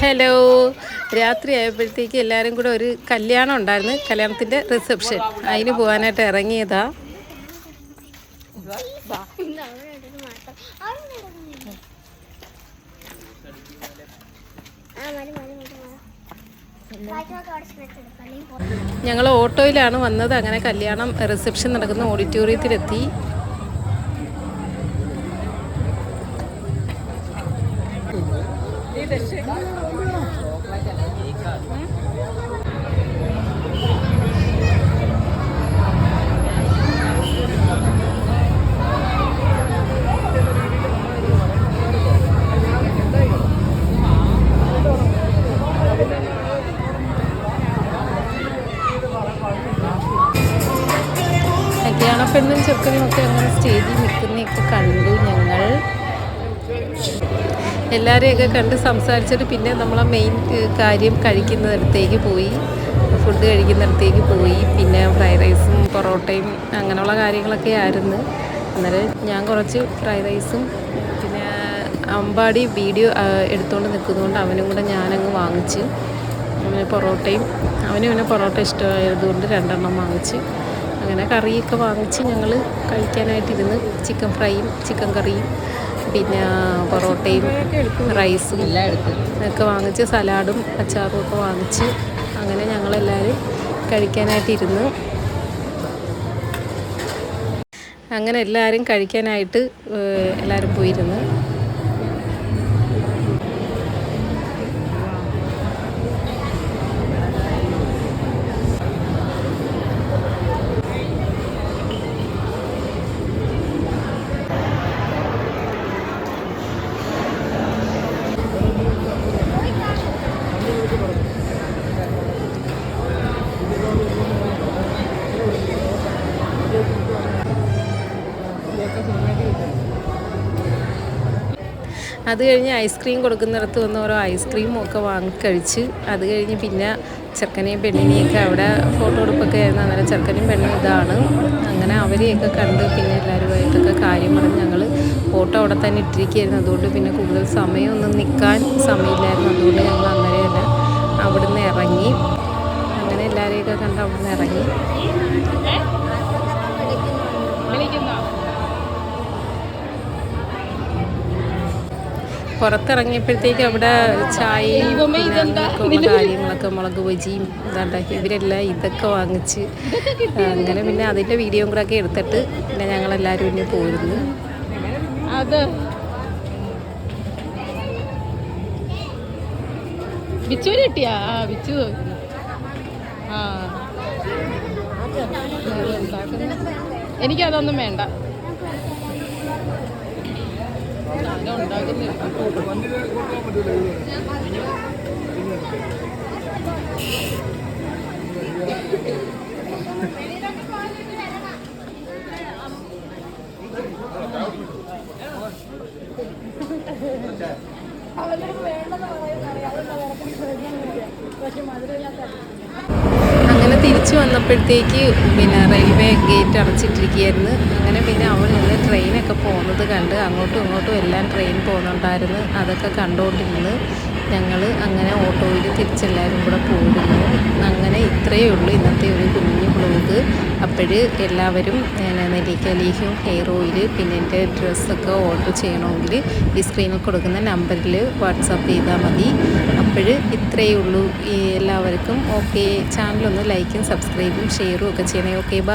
Hello. രാത്രി ആയപ്പോഴത്തേക്ക് എല്ലാവരും കൂടെ ഒരു കല്യാണം ഉണ്ടായിരുന്നു. കല്യാണത്തിന്റെ റിസപ്ഷൻ അതിന് പോകാനായിട്ട് ഇറങ്ങിയതാ. ഞങ്ങൾ ഓട്ടോയിലാണ് വന്നത്. അങ്ങനെ കല്യാണം റിസപ്ഷൻ നടക്കുന്ന. ഓഡിറ്റോറിയത്തിലെത്തി. കല്യാണ പെണ്ണും ചെറുക്കനും ഒക്കെ അങ്ങനെ സ്റ്റേജിൽ നിൽക്കുന്നതൊക്കെ കണ്ടു ഞങ്ങൾ. എല്ലാവരെയൊക്കെ കണ്ട് സംസാരിച്ചിട്ട് പിന്നെ നമ്മൾ ആ മെയിൻ കാര്യം കഴിക്കുന്നിടത്തേക്ക് പോയി. ഫുഡ് കഴിക്കുന്നിടത്തേക്ക് പോയി. പിന്നെ ഫ്രൈഡ് റൈസും പൊറോട്ടയും അങ്ങനെയുള്ള കാര്യങ്ങളൊക്കെ ആയിരുന്നു. അന്നേരം ഞാൻ കുറച്ച് ഫ്രൈഡ് റൈസും പിന്നെ അമ്പാടി വീഡിയോ എടുത്തുകൊണ്ട് നിൽക്കുന്നതുകൊണ്ട് അവനും കൂടെ ഞാനങ്ങ് വാങ്ങിച്ച്. പൊറോട്ടയും അവനും പിന്നെ പൊറോട്ട ഇഷ്ടമായതുകൊണ്ട് രണ്ടെണ്ണം വാങ്ങിച്ച്. അങ്ങനെ കറിയൊക്കെ വാങ്ങിച്ച് ഞങ്ങൾ കഴിക്കാനായിട്ടിരുന്ന് ചിക്കൻ ഫ്രൈയും ചിക്കൻ കറിയും പിന്നെ പൊറോട്ടയും റൈസും എല്ലാം ഒക്കെ വാങ്ങിച്ച് സലാഡും അച്ചാറും ഒക്കെ വാങ്ങിച്ച് അങ്ങനെ ഞങ്ങളെല്ലാവരും കഴിക്കാനായിട്ടിരുന്നു. അങ്ങനെ എല്ലാവരും കഴിക്കാനായിട്ട് എല്ലാവരും പോയിരുന്നു. അത് കഴിഞ്ഞ് ഐസ്ക്രീം കൊടുക്കുന്നിടത്ത് വന്ന് ഓരോ ഐസ്ക്രീമും ഒക്കെ വാങ്ങി കഴിച്ച് അത് കഴിഞ്ഞ് പിന്നെ ചെറുക്കനെയും പെണ്ണിനെയൊക്കെ അവിടെ ഫോട്ടോ എടുപ്പൊക്കെ ആയിരുന്നു. അങ്ങനെ ചെറുക്കനും പെണ്ണും ഇതാണ്. അങ്ങനെ അവരെയൊക്കെ കണ്ട് പിന്നെ എല്ലാവരുമായിട്ടൊക്കെ കാര്യം പറഞ്ഞ് ഞങ്ങൾ ഫോട്ടോ അവിടെ തന്നെ ഇട്ടിരിക്കുകയായിരുന്നു. അതുകൊണ്ട് പിന്നെ കൂടുതൽ സമയമൊന്നും നിൽക്കാൻ സമയമില്ലായിരുന്നു. അതുകൊണ്ട് ഞങ്ങൾ അങ്ങനെ തന്നെ അവിടുന്ന് ഇറങ്ങി. അങ്ങനെ എല്ലാവരെയൊക്കെ കണ്ട് അവിടുന്ന് ഇറങ്ങി. പുറത്തിറങ്ങിയപ്പോഴത്തേക്ക് അവിടെ ചായയും കാര്യങ്ങളൊക്കെ മുളക് ബജിയും ഇതാണ്ടാക്കി. ഇവരെല്ലാം ഇതൊക്കെ വാങ്ങിച്ച് അങ്ങനെ പിന്നെ അതിന്റെ വീഡിയോയും കൂടെ ഒക്കെ എടുത്തിട്ട് പിന്നെ ഞങ്ങളെല്ലാവരും ഇനി പോയിരുന്നു. അത് കിട്ടിയാ? ആ ബിച്ചു. ആ. എനിക്കതൊന്നും വേണ്ട. അങ്ങനെ തിരിച്ചു വന്നപ്പോഴത്തേക്ക് പിന്നെ റെയിൽവേ ഗേറ്റ് അടച്ചിട്ടിരിക്കുകയായിരുന്നു. അങ്ങനെ പിന്നെ അവിടെ നിന്ന് ട്രെയിനൊക്കെ പോകുന്നത് കണ്ട് അങ്ങോട്ടും ഇങ്ങോട്ടും എല്ലാം ട്രെയിൻ പോകുന്നുണ്ടായിരുന്നു. അതൊക്കെ കണ്ടുകൊണ്ടിരുന്നത് ഞങ്ങൾ അങ്ങനെ ഓട്ടോയിൽ തിരിച്ചെല്ലാവരും കൂടെ പോകുന്നു അങ്ങനെ ഇത്രയേ ഉള്ളൂ ഇന്നത്തെ ഒരു കുഞ്ഞു ബ്ലോഗ് അപ്പോൾ എല്ലാവരും നെല്ലിക്കലീഹും ഹെയർ ഓയിൽ പിന്നെ എന്റെ ഡ്രസ്സൊക്കെ ഓർഡർ ചെയ്യണമെങ്കിൽ ഈ സ്ക്രീനിൽ കൊടുക്കുന്ന നമ്പറിൽ വാട്സാപ്പ് ചെയ്താൽ മതി. അപ്പോൾ ഇത്രയേ ഉള്ളൂ. എല്ലാവർക്കും ഓക്കെ ചാനലൊന്ന് ലൈക്കും സബ്സ്ക്രൈബും ഷെയറും ഒക്കെ ചെയ്യണേ. Okay bye